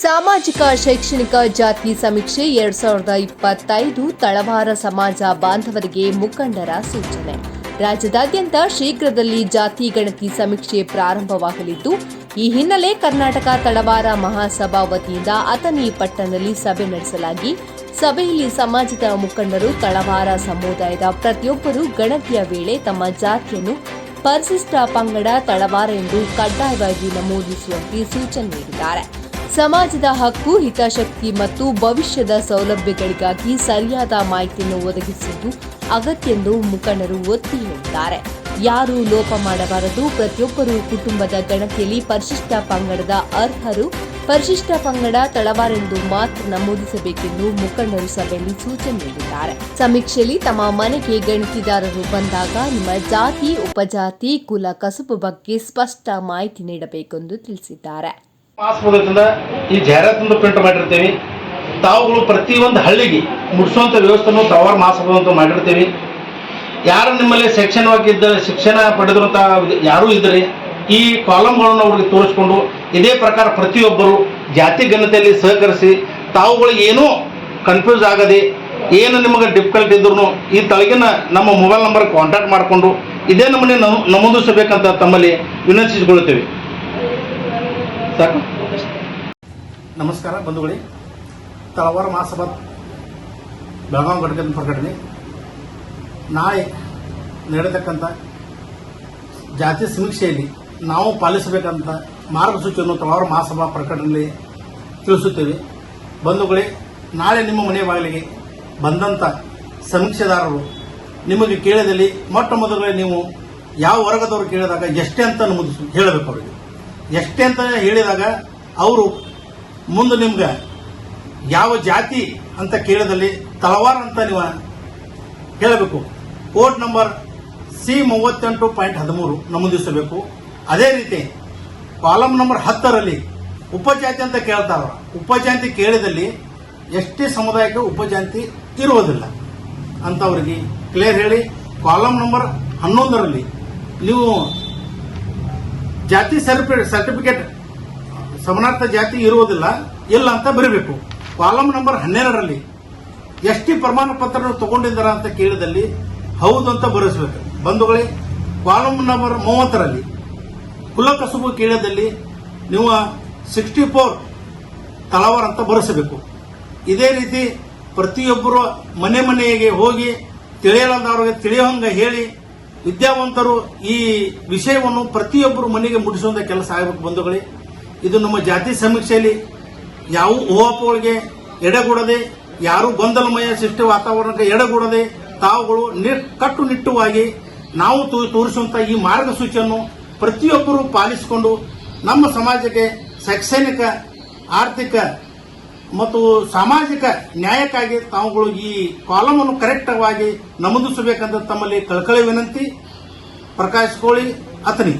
ಸಾಮಾಜಿಕ, ಶೈಕ್ಷಣಿಕ ಜಾತಿ ಸಮೀಕ್ಷೆ ಎರಡ್ ಸಾವಿರದ ಇಪ್ಪತ್ತೈದು ತಳವಾರ ಸಮಾಜ ಬಾಂಧವರಿಗೆ ಮುಖಂಡರ ಸೂಚನೆ. ರಾಜ್ಯದಾದ್ಯಂತ ಶೀಘ್ರದಲ್ಲಿ ಜಾತಿ ಗಣತಿ ಸಮೀಕ್ಷೆ ಪ್ರಾರಂಭವಾಗಲಿದ್ದು, ಈ ಹಿನ್ನೆಲೆ ಕರ್ನಾಟಕ ತಳವಾರ ಮಹಾಸಭಾ ವತಿಯಿಂದ ಅಥಣಿ ಪಟ್ಟಣದಲ್ಲಿ ಸಭೆ ನಡೆಸಲಾಗಿ, ಸಭೆಯಲ್ಲಿ ಸಮಾಜದ ಮುಖಂಡರು, ತಳವಾರ ಸಮುದಾಯದ ಪ್ರತಿಯೊಬ್ಬರು ಗಣತಿಯ ವೇಳೆ ತಮ್ಮ ಜಾತಿಯನ್ನು ಪರಿಶಿಷ್ಟ ಪಂಗಡ ತಳವಾರ ಎಂದು ಕಡ್ಡಾಯವಾಗಿ ನಮೂದಿಸುವಂತೆ ಸೂಚನೆ ನೀಡಿದ್ದಾರೆ. ಸಮಾಜದ ಹಕ್ಕು, ಹಿತಾಸಕ್ತಿ ಮತ್ತು ಭವಿಷ್ಯದ ಸೌಲಭ್ಯಗಳಿಗಾಗಿ ಸರಿಯಾದ ಮಾಹಿತಿಯನ್ನು ಒದಗಿಸುವುದು ಅಗತ್ಯ ಎಂದು ಮುಖಂಡರು ಒತ್ತಿ ಹೇಳಿದ್ದಾರೆ. ಯಾರೂ ಲೋಪ ಮಾಡಬಾರದು. ಪ್ರತಿಯೊಬ್ಬರೂ ಕುಟುಂಬದ ಗಣತಿಯಲ್ಲಿ ಪರಿಶಿಷ್ಟ ಪಂಗಡದ ಅರ್ಹರು. ಪರಿಶಿಷ್ಟ ಪಂಗಡ ತಳವಾರೆಂದು ಮಾತ್ರ ನಮೂದಿಸಬೇಕೆಂದು ಮುಖಂಡರು ಸಭೆಯಲ್ಲಿ ಸೂಚನೆ ನೀಡಿದ್ದಾರೆ. ಸಮೀಕ್ಷೆಯಲ್ಲಿ ತಮ್ಮ ಮನೆಗೆ ಗಣತಿದಾರರು ಬಂದಾಗ ನಿಮ್ಮ ಜಾತಿ, ಉಪಜಾತಿ, ಕುಲ, ಕಸುಬು ಬಗ್ಗೆ ಸ್ಪಷ್ಟ ಮಾಹಿತಿ ನೀಡಬೇಕೆಂದು ತಿಳಿಸಿದ್ದಾರೆ. ಮಾಸ್ ಮುಗಿದಿಂದ ಈ ಜಾಹೀರಾತನ್ನು ಪ್ರಿಂಟ್ ಮಾಡಿರ್ತೀವಿ. ತಾವುಗಳು ಪ್ರತಿಯೊಂದು ಹಳ್ಳಿಗೆ ಮುಟ್ಸುವಂಥ ವ್ಯವಸ್ಥೆನೂ ತವರ್ ಮಾಸಬಹುದು ಅಂತ ಮಾಡಿರ್ತೀವಿ. ಯಾರು ನಿಮ್ಮಲ್ಲಿ ಶಿಕ್ಷಣವಾಗಿದ್ದ ಶಿಕ್ಷಣ ಪಡೆದಿರುವಂಥ ಯಾರೂ ಇದ್ದರೆ ಈ ಕಾಲಮ್ಗಳನ್ನು ಅವ್ರಿಗೆ ತೋರಿಸ್ಕೊಂಡು ಇದೇ ಪ್ರಕಾರ ಪ್ರತಿಯೊಬ್ಬರು ಜಾತಿ ಗಣತೆಯಲ್ಲಿ ಸಹಕರಿಸಿ ತಾವುಗಳಿಗೆ ಏನೂ ಕನ್ಫ್ಯೂಸ್ ಆಗದೆ, ಏನು ನಿಮಗೆ ಡಿಫಿಕಲ್ಟ್ ಇದ್ರೂ ಈ ತಳಗಿನ ನಮ್ಮ ಮೊಬೈಲ್ ನಂಬರ್ ಕಾಂಟ್ಯಾಕ್ಟ್ ಮಾಡಿಕೊಂಡು ಇದೇ ನಮ್ಮನೆ ನಮೂ- ನಮೂದಿಸಬೇಕಂತ ತಮ್ಮಲ್ಲಿ ವಿನಂತಿಸಿಕೊಳ್ಳುತ್ತೇವೆ. ಸಾಕು ನಮಸ್ಕಾರ ಬಂಧುಗಳೇ. ತಳವಾರ ಮಹಾಸಭಾ ಬೆಳಗಾವಿ ಘಟಕದ ಪ್ರಕಟಣೆ. ನಾಳೆ ನಡೆಯತಕ್ಕಂಥ ಜಾತಿ ಸಮೀಕ್ಷೆಯಲ್ಲಿ ನಾವು ಪಾಲಿಸಬೇಕಂತ ಮಾರ್ಗಸೂಚಿಯನ್ನು ತಳವಾರ ಮಹಾಸಭಾ ಪ್ರಕಟಣೆಯಲ್ಲಿ ತಿಳಿಸುತ್ತೇವೆ. ಬಂಧುಗಳೇ, ನಾಳೆ ನಿಮ್ಮ ಮನೆ ಬಾಗಿಲಿಗೆ ಬಂದಂಥ ಸಮೀಕ್ಷೆದಾರರು ನಿಮಗೆ ಕೇಳಿದಲ್ಲಿ ಮೊಟ್ಟ ಮೊದಲೇ ನೀವು ಯಾವ ವರ್ಗದವರು ಕೇಳಿದಾಗ ಎಷ್ಟೇ ಅಂತ ನಮೂದಿಸು ಹೇಳಬೇಕು ಅವರಿಗೆ. ಎಷ್ಟೇ ಅಂತ ಹೇಳಿದಾಗ ಅವರು ಮುಂದೆ ನಿಮ್ಗೆ ಯಾವ ಜಾತಿ ಅಂತ ಕೇಳಿದಲ್ಲಿ ತಲವಾರ್ ಅಂತ ನೀವು ಹೇಳಬೇಕು. ಕೋರ್ಟ್ ನಂಬರ್ ಸಿ ಮೂವತ್ತೆಂಟು ಪಾಯಿಂಟ್ ಹದಿಮೂರು ನಮೂದಿಸಬೇಕು. ಅದೇ ರೀತಿ ಕಾಲಮ್ ನಂಬರ್ ಹತ್ತರಲ್ಲಿ ಉಪಜಾತಿ ಅಂತ ಕೇಳ್ತಾರ ಉಪಜಾತಿ ಕೇಳಿದಲ್ಲಿ ಎಷ್ಟೇ ಸಮುದಾಯಕ್ಕೆ ಉಪಜಾತಿ ಇರುವುದಿಲ್ಲ ಅಂತವರಿಗೆ ಕ್ಲಿಯರ್ ಹೇಳಿ. ಕಾಲಮ್ ನಂಬರ್ ಹನ್ನೊಂದರಲ್ಲಿ ನೀವು ಜಾತಿ ಸರ್ಟಿಫಿಕೇಟ್ ಸಮಾನಾರ್ಥ ಜಾತಿ ಇರುವುದಿಲ್ಲ, ಇಲ್ಲ ಅಂತ ಬರೀಬೇಕು. ಕಾಲಮ್ ನಂಬರ್ ಹನ್ನೆರಡರಲ್ಲಿ ಎಷ್ಟಿ ಪ್ರಮಾಣ ಪತ್ರ ತಗೊಂಡಿದ್ದಾರ ಅಂತ ಕೇಳಿದಲ್ಲಿ ಹೌದು ಅಂತ ಬರೆಸಬೇಕು. ಬಂಧುಗಳೇ ಕಾಲಮ್ ನಂಬರ್ ಮೂವತ್ತರಲ್ಲಿ ಕುಲಕಸುಬು ಕೇಳಿದಲ್ಲಿ ನೀವು ಸಿಕ್ಸ್ಟಿ ಫೋರ್ ತಲವಾರ್ ಅಂತ ಬರೆಸಬೇಕು. ಇದೇ ರೀತಿ ಪ್ರತಿಯೊಬ್ಬರು ಮನೆ ಮನೆಗೆ ಹೋಗಿ ತಿಳಿಯಲಾದವರಿಗೆ ತಿಳಿಯೋಂಗ ಹೇಳಿ ವಿದ್ಯಾವಂತರು ಈ ವಿಷಯವನ್ನು ಪ್ರತಿಯೊಬ್ಬರು ಮನೆಗೆ ಮುಟ್ಟಿಸುವಂತ ಕೆಲಸ ಆಗಬೇಕು ಬಂಧುಗಳೇ. ಇದು ನಮ್ಮ ಜಾತಿ ಸಮೀಕ್ಷೆಯಲ್ಲಿ ಯಾವ ಓಪಗಳಿಗೆ ಎಡೆಗೂಡದೆ, ಯಾರು ಗೊಂದಲಮಯ ಸೃಷ್ಟಿ ವಾತಾವರಣಕ್ಕೆ ಎಡೆಗೂಡದೆ, ತಾವುಗಳು ಕಟ್ಟುನಿಟ್ಟುವಾಗಿ ನಾವು ತೋರಿಸುವಂತ ಈ ಮಾರ್ಗಸೂಚಿಯನ್ನು ಪ್ರತಿಯೊಬ್ಬರು ಪಾಲಿಸಿಕೊಂಡು ನಮ್ಮ ಸಮಾಜಕ್ಕೆ ಶೈಕ್ಷಣಿಕ, ಆರ್ಥಿಕ ಮತ್ತು ಸಾಮಾಜಿಕ ನ್ಯಾಯಕ್ಕಾಗಿ ತಾವುಗಳು ಈ ಕಾಲಮ್ ಅನ್ನು ಕರೆಕ್ಟ್ ಆಗಿ ನಮೂದಿಸಬೇಕಂತ ತಮ್ಮಲ್ಲಿ ಕಳಕಳಿ ವಿನಂತಿ ಪ್ರಕಾಶ್ ಕೋಳಿ ಅತನಿ